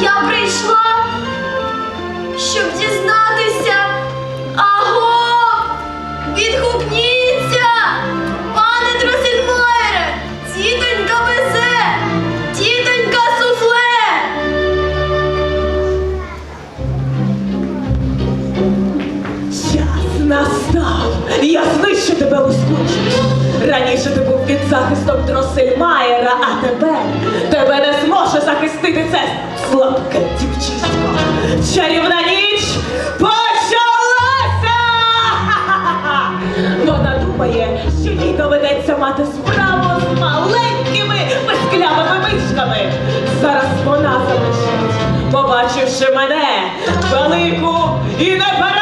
Я прийшла, щоб дізнатися. Аго! Відгукніться! Пане Дросельмайре! Тітонька везе! Тітонька суфле! Час настав! Я знищу тебе ускочиш! Раніше ти був під захистом Дросельмаєра, а тебе тебе не захистити це слабке дівчисько. Чарівна ніч почалася! Вона думає, що їй доведеться мати справу з маленькими песклявими мишками. Зараз вона залишить, побачивши мене, велику і непереможну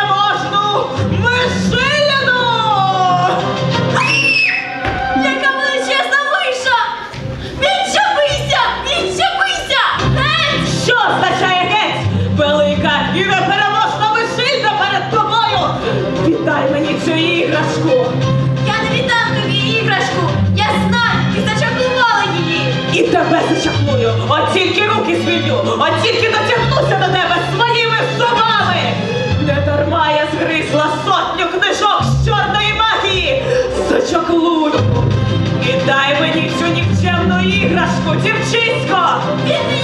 цю іграшку! Я не віддам тобі іграшку! Я знаю, ти зачаклувала її! І тебе зачахную! От тільки руки звільню! От тільки дотягнуся до тебе своїми зубами! Не дарма я згризла сотню книжок з чорної магії! Зачаклую! Віддай мені цю нікчемну іграшку, дівчисько! Він не